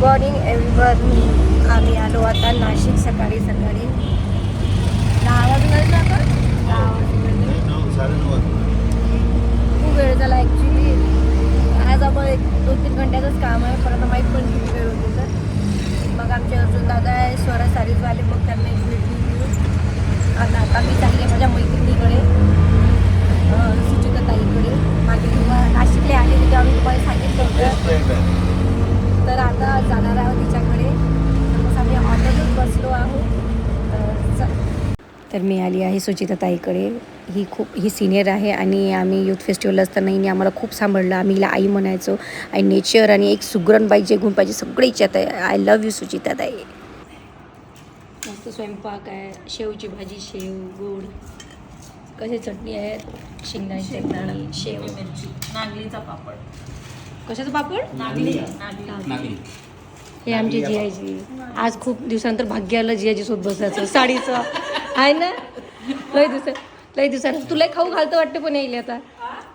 Morning everyone आम्ही आलो आता नाशिक सकाळी सकाळी दहा वाजून आले दहा वाजून खूप वेळ झाला ॲक्च्युली आज आपण एक दोन तीन घंट्याचंच काम आहे परत माहीत पण किती वेळ होते तर मग आमचे अर्जुन दादा आहे स्वरा सारीजवाले मग त्यांना एक भेट आणि आता मी चालली आहे माझ्या मैत्रिणीकडे सुचिता ताईकडे. मागे किंवा नाशिकला आले तिथे आम्ही तुम्हाला सांगितलं होतं. तर आता जाणार आहोत तिच्याकडे. आम्ही ऑटोतच बसलो आहोत. तर मी आली आहे सुचिता ताईकडे. ही खूप ही सिनियर आहे आणि आम्ही यूथ फेस्टिवल असताना हिने आम्हाला खूप सांभाळलं. आम्ही हिला आई म्हणायचो. आणि नेचर आणि एक सुगरण बाई जे गुण पाहिजे सगळे इच्छात आहे. आय लव्ह यू सुचिता ताई. मस्त स्वयंपाक आहे. शेवची भाजी शेव गोड. कशी चटणी आहे चटणी शेव. मिरची नागलीचा पापड. कशाचं पापड नागली. नागली. हे आमची जियाजी. आज खूप दिवसानंतर भाग्य आलं जियाजी सोबत बसायचं साडीचं. आहे ना? लय दिवस लय दिवसानं तुलाही खाऊ घालतं वाटतं पण येईल आता.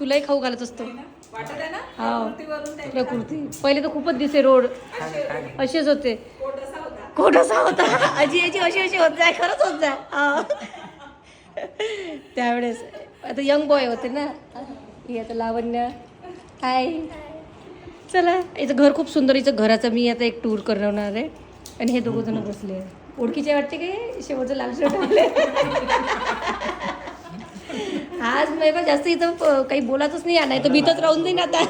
तुलाही खाऊ घालत असतो. वाटत आहे ना? हा. तुला कुर्ती. पहिले तर खूपच दिसे रोड. असेच होते. कोट असा होता. आजी आजी अशी अशी होत जाय. खरंच होत जाय. हा. त्यावेळेस. आता यंग बॉय होते ना. ही आता लावण्य. हाय चला याचं घर खूप सुंदर हिचं घराचं मी आता एक टूर करणार आहे. आणि हे दोघं जण बसले. ओळखीचे वाटते की शेवटचं लाल शर्ट आज मी जास्त इथं काही बोलातच नाही नाही तर मी राहून जाईन आता.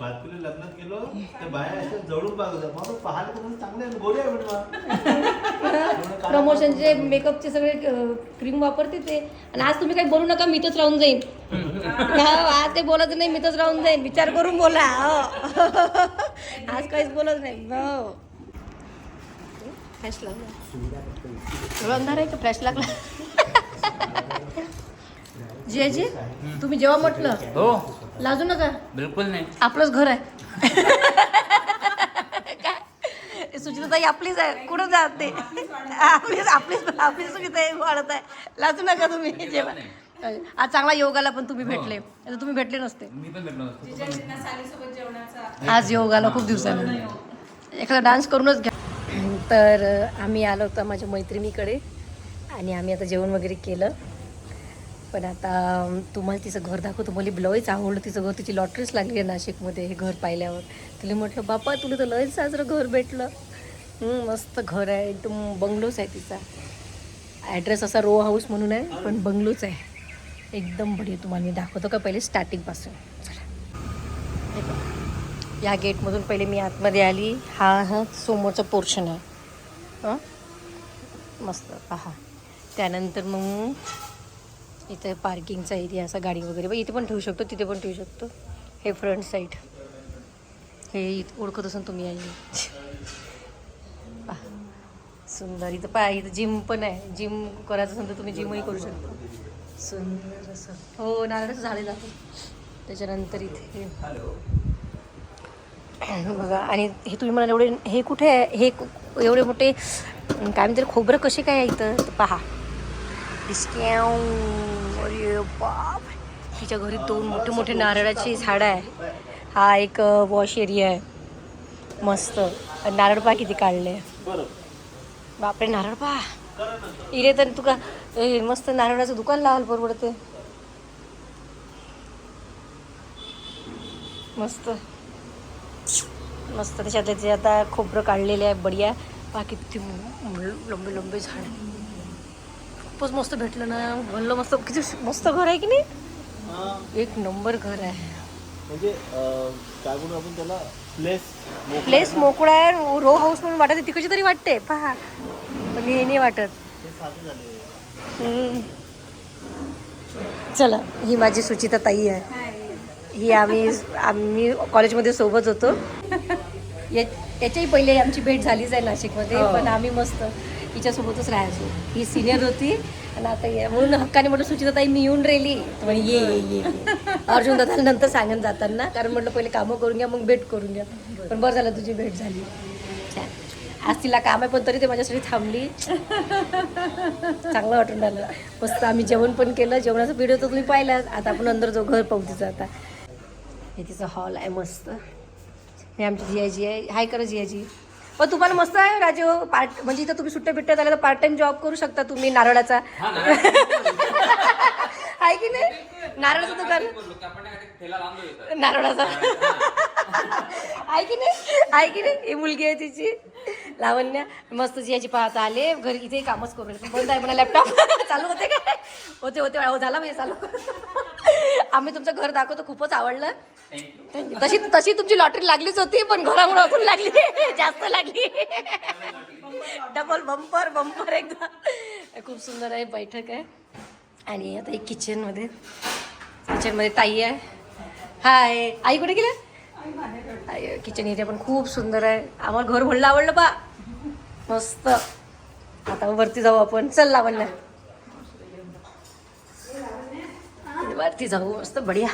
बातमीला लग्नात गेलो त्या बाया अशा जवळून होत्या. मग पाहायला तर चांगले आहे, गोरे आहे म्हणे प्रमोशनचे मेकअपचे सगळे क्रीम वापरते ते. आणि आज तुम्ही काही बोलू नका मी इथंच राहून जाईन. हा, आज काही बोलायचं नाही मी इथंच राहून जाईन. विचार करून बोला हो. आज काहीच बोलत नाही हो. फ्लॅश लागला. अंधार आहे का फ्लॅश लागला. जी जी? तुम्ही जेव्हा म्हटलं हो. लाजू नका. बिलकुल नाही. आपलंच घर आहे. काय? सुचिताताई आपलीच आहे. कुठं जात? ते आपलीच आपलीच आपली सुचिताई वाढत आहे. लाजू नका तुम्ही जेव्हा. आज चांगला योगाला पण तुम्ही भेटले. आता तुम्ही भेटले नसते. मी पण भेटलो नसतो. सालीसोबत जेवणाचा. आज योगाला खूप दिवसांनी एखादा डान्स करूनच घ्या. तर आम्ही आलो होतो माझ्या मैत्रिणीकडे. आणि आम्ही आता जेवण वगैरे केलं. पण आता तुम्हाला तिचं घर दाखवतो. मला लयच आवडलं तिचं घर. तिची लॉटरीच लागली आहे नाशिकमध्ये हे घर पाहिल्यावर. तिला म्हटलं बापा तुला तर लयच साजरं घर भेटलं. मस्त घर आहे. एकदम बंगलोच आहे तिचा. ॲड्रेस असा रो हाऊस म्हणून आहे पण बंगलोच आहे. एकदम बढिया तुम्हाला मी दाखवतो का पहिले स्टार्टिंगपासून चला. या गेटमधून पहिले मी आतमध्ये आली. हा हा समोरचं पोर्शन आहे. हां? मस्त. पहा. त्यानंतर मग इथे पार्किंगचा एरिया असा गाडी वगैरे. बघ इथे पण ठेवू शकतो तिथे पण ठेवू शकतो. हे फ्रंट साईड हे इथं ओळखत असून तुम्ही आहे पहा सुंदर. इथं पहा इथं जिम पण आहे. जिम करायचं असेल तर तुम्ही जिमही करू शकता. सुंदर असं. हो नारळाचं झाडे जातो त्याच्यानंतर इथे बघा आणि हे तुम्ही म्हणाल एवढे हे कुठे आहे? हे एवढे मोठे काय म्हणते खोबरं कसे काय आहे इथं? तर पहा. डिस्काउंट अरे बाप. तिच्या घरी दोन मोठे मोठे नारळाची झाडं आहे. हा एक वॉश एरिया आहे. मस्त. नारळ पहा किती काढले. बापरे नारळ पहा इरे तर तुका ए, मस्त नारळाचं दुकान लावाल परवडते मस्त. मस्त त्याच्यातले ते आता खोबरं काढलेले आहे बढिया. बाकी किती लंबे लंबे झाड. खूपच मस्त भेटलं ना. म्हणलं मस्त किती मस्त घर आहे की नाही? एक नंबर घर आहे. म्हणजे काय म्हणू आपण त्याला? प्लेस प्लेस मोकळा आहे. रो हाऊस म्हणून वाटत तिकडची तरी वाटते. पहा. पण हे नाही वाटत. चला ही माझी सुचिता ताई आहे. ही आम्ही आम्ही कॉलेजमध्ये सोबत होतो. या- याच्याही पहिले आमची भेट झालीच आहे नाशिकमध्ये पण आम्ही मस्त. हिच्यासोबतच राहायचो. ही सिनियर होती. आणि आता ये- म्हणून हक्काने म्हटलं सुचिता ताई मी येऊन राहिली. तर म्हणे ये ये ये. अर्जुन दादा नंतर सांगून जाताना. कारण म्हटलं पहिले कामं करून घ्या मग भेट करून घ्या. पण बरं झालं तुझी भेट झाली. छान आज तिला काम आहे पण तरी ते माझ्यासाठी थांबली. चांगलं वाटून राहिलं. मस्त आम्ही जेवण पण केलं. जेवणाचा व्हिडिओ तर तुम्ही पाहिला. आता आपण अंदर जो घर पाहू आता. हे तिचं हॉल आहे मस्त. हे आमची जियाजी आहे. हाय करा जियाजी. पण तुम्हाला मस्त आहे राजू. पार्ट म्हणजे इथं तुम्ही सुट्ट्या बिट्ट्या झाल्या तर पार्ट टाइम जॉब करू शकता तुम्ही नारळाचा. आहे की नाही? नारळाचं दुकान. नारळाचा आहे की नाही? आहे की नाही? ही मुलगी आहे तिची. लावण्या. मस्त जियाची पाहता आले. घरी इथे कामच करू. बंद आहे म्हणा लॅपटॉप चालू होते काय होते होते. हो झाला म्हणजे चालू. आम्ही तुमचं घर दाखवतो. खूपच आवडलं. तशी तशी तुमची लॉटरी लागलीच होती पण घरामुळे अजून लागली. जास्त लागली. डबल बंपर बंपर एकदा. खूप सुंदर आहे बैठक आहे. आणि आता एक किचनमध्ये किचनमध्ये ताई आहे. हाय आई कुठे गेल्या? किचन एरिया पण खूप सुंदर आहे. आम्हाला घर भरलं आवडलं बा. मस्त. आता वरती जाऊ आपण. चल लावण्या. वरती जाऊ. मस्त बढिया.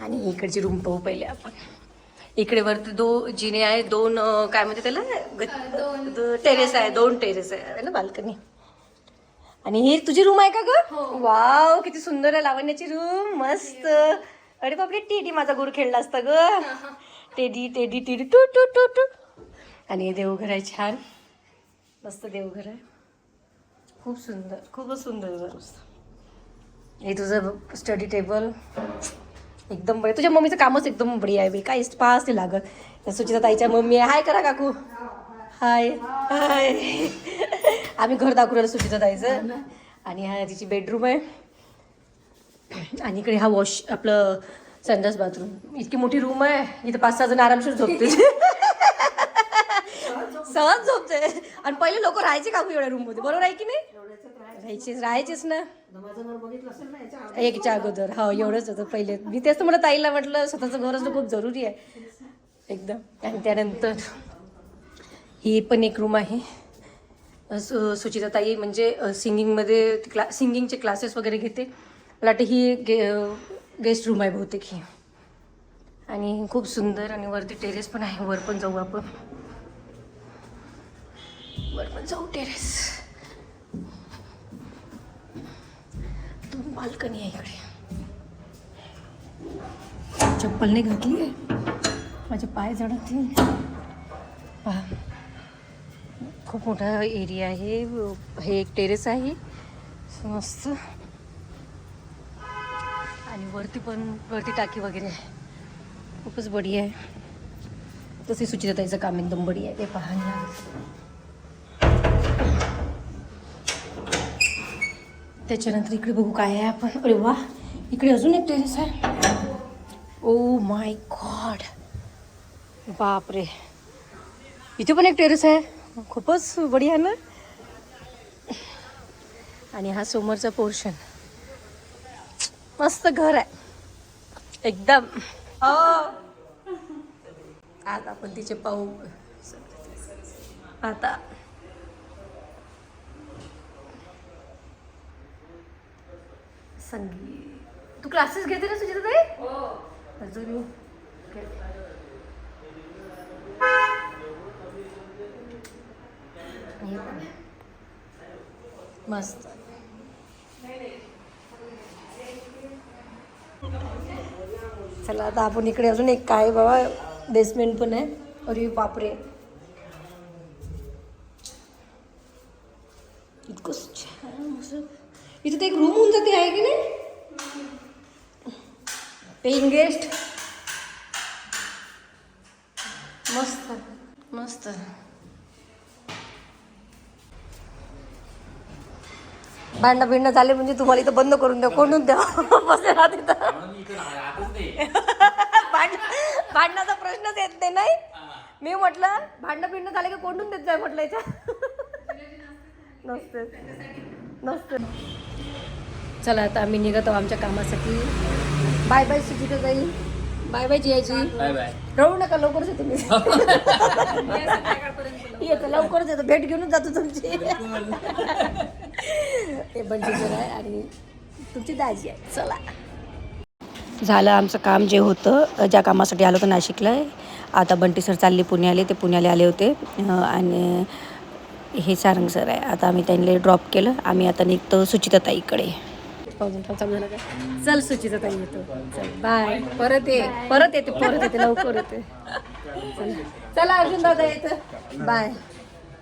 आणि इकडची रूम पाहू पहिले आपण. इकडे वरती दो जिने आहे दोन काय म्हणते त्याला? टेरेस आहे दोन टेरेस आहे. आहे ना बाल्कनी? आणि ही तुझी रूम आहे का ग? वाव किती सुंदर आहे लावण्याची रूम मस्त. अरे बापरे टेडी माझा गुरु खेळला असता ग. Teddy teddy teddy two two two two. आणि देवघर आहे छान. मस्त देवघर आहे. खूप सुंदर खूपच सुंदर घर मस्त हे तुझं स्टडी टेबल एकदम बढिया. तुझ्या मम्मीचं कामच एकदम बढिया आहे काय काहीच पास नाही लागत. सुचिता ताईच्या मम्मी आहे. हाय करा काकू. हाय हाय. आम्ही घर दाखवलं सुचिता ताईचं. आणि हा तिची बेडरूम आहे. आणि इकडे हा वॉश आपलं संडास बाथरूम. इतकी मोठी रूम आहे. इथं पाच सहा जण आरामशीर झोपते सहज झोपते. आणि पहिले लोक राहायचे काकू एवढ्या रूममध्ये? बरोबर आहे की नाही? राहायचेच राहायचेच ना. एकच्या अगोदर. हो एवढंच होतं पहिले. मी तेच तर मला ताईला म्हटलं स्वतःचं घर असणं खूप जरुरी आहे. एकदम. आणि त्यानंतर ही पण एक रूम आहे. सु सुचिता ताई म्हणजे सिंगिंगमध्ये क्ला सिंगिंगचे क्लासेस वगैरे घेते. वाटतं ही गे गेस्ट रूम आहे बहुतेक ही. आणि खूप सुंदर आणि वरती टेरेस पण आहे. वर पण जाऊ आपण. वर पण जाऊ टेरेस दोन बाल्कनी आहे इकडे. चप्पल नाही घातली आहे. माझे पाय जडतील. पहा. खूप मोठा एरिया आहे. हे एक टेरेस आहे. मस्त. आणि वरती पण वरती टाकी वगैरे आहे. खूपच बढिया आहे. तसे सुचिताताईचं काम एकदम बढिया आहे. ते पाहायला त्याच्यानंतर इकडे बघू काय आहे आपण. अरे वा इकडे अजून एक टेरेस आहे. ओ माय गॉड बापरे. इथे पण एक टेरेस आहे. खूपच बढिया ना. आणि हा समोरचा पोर्शन मस्त घर आहे. एकदम. हो. आता आपण तिचे पाहू. आता. संगीत तू क्लासेस घेते ना सुचिता ताई? अजून हे. मस्त. चला आता आपण इकडे अजून एक काय बाबा बेसमेंट पण आहे. अरे बापरे. इतकं छान इथं ते तर एक रूम होऊन जाते आहे की नाही? पेइंग गेस्ट मस्त. मस्त. भांडणं बिंडणं झाले म्हणजे तुम्हाला इथं बंद करून द्या कोणून द्या बस राहत इथं. भांड भांडणाचा प्रश्नच येत नाही नाही? मी म्हटलं भांडणं बिंडणं झाले की कोंडून देत जाय म्हटलं याच्या नसते नसते चला आता आम्ही निघतो आमच्या कामासाठी. बाय बाय सुचिता ताई. Bye bye Jiyaji. Bye bye. रडू नका लवकरच येतो मी. येतो लवकरच येतो. भेट घेऊनच जातो तुमची. हे बंटीसर आहे आणि तुमची दाजी आहे. चला. झालं आमचं काम जे होतं ज्या कामासाठी आलो होतं नाशिकला आता बंटी सर चालले पुण्याले ते पुण्याला आले होते. आणि हे सारंग सर आहे. आता आम्ही त्यांना ड्रॉप केलं. आम्ही आता निघतो सुचिता ताईकडे पाऊस पण चालू झाला का? चल सुचिता ताई येतो. चल बाय परत ये. परत येते परत येते लवकर येते. चला. चला अर्जुन दादा येतं. बाय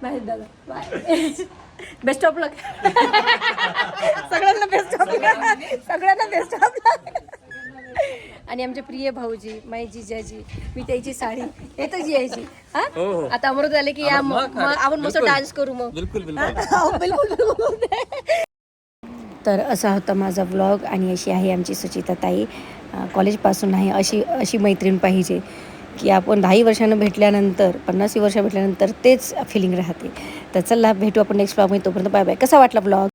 बाय दादा. बाय बेस्ट ऑफ लक सगळ्यांना बेस्ट ऑफ लक सगळ्यांना बेस्ट ऑफ लक आणि आमचे प्रिय भाऊजी माई जिजाजी मी त्याची साडी येतच यायची हा? आता अमृत आले की या मग आपण मस्त डान्स करू मग. बिलकुल हा? हो, बिलकुल बिलकुल. तर असा होता माझा व्लॉग आणि अशी आहे आमची सुचिता ताई. कॉलेजपासून आहे अशी अशी मैत्रीण पाहिजे की आपण दहाही वर्षानं भेटल्यानंतर पन्नासही वर्ष भेटल्यानंतर तेच फिलिंग राहते. तर चला भेटू आपण नेक्स्ट ब्लॉगमध्ये तोपर्यंत बाय बाय कसा वाटला ब्लॉग